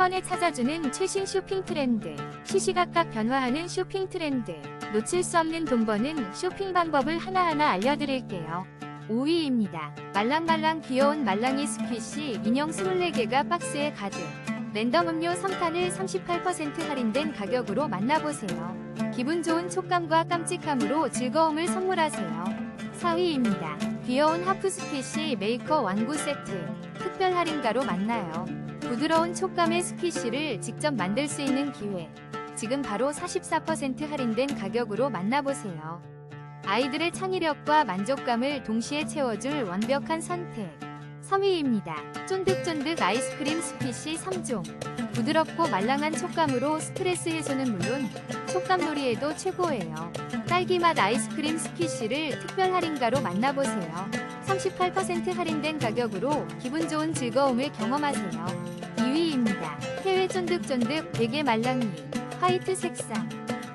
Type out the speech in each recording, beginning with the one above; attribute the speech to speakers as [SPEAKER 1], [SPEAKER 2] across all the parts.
[SPEAKER 1] 번에 찾아주는 최신 쇼핑 트렌드. 시시각각 변화하는 쇼핑 트렌드. 놓칠 수 없는 돈 버는 쇼핑 방법을 하나하나 알려드릴게요. 5위입니다. 말랑말랑 귀여운 말랑이 스퀴시 인형 24개가 박스에 가득. 랜덤 음료 3탄을 38% 할인된 가격으로 만나보세요. 기분 좋은 촉감과 깜찍함으로 즐거움을 선물하세요. 4위입니다. 귀여운 하프 스퀴시 메이커 완구 세트. 특별 할인가로 만나요. 부드러운 촉감의 스퀴시를 직접 만들 수 있는 기회. 지금 바로 44% 할인된 가격으로 만나보세요. 아이들의 창의력과 만족감을 동시에 채워줄 완벽한 선택. 3위입니다. 쫀득쫀득 아이스크림 스퀴시 3종. 부드럽고 말랑한 촉감으로 스트레스 해소는 물론 촉감놀이에도 최고예요. 딸기맛 아이스크림 스퀴시를 특별 할인가로 만나보세요. 38% 할인된 가격으로 기분 좋은 즐거움을 경험하세요. 2위입니다. 해외 쫀득쫀득 베개 말랑이 화이트 색상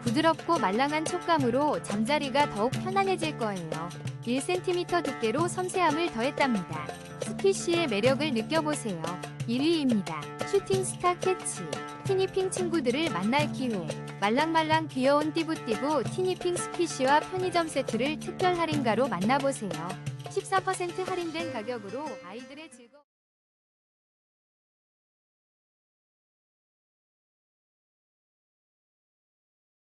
[SPEAKER 1] 부드럽고 말랑한 촉감으로 잠자리가 더욱 편안해질 거예요. 1cm 두께로 섬세함을 더했답니다. 스퀴시의 매력을 느껴보세요. 1위입니다. 슈팅 스타 캐치 티니핑 친구들을 만날 기회 말랑말랑 귀여운 띠부띠부 티니핑 스퀴시와 편의점 세트를 특별 할인가로 만나보세요. 14% 할인된 가격으로 아이들의 즐거움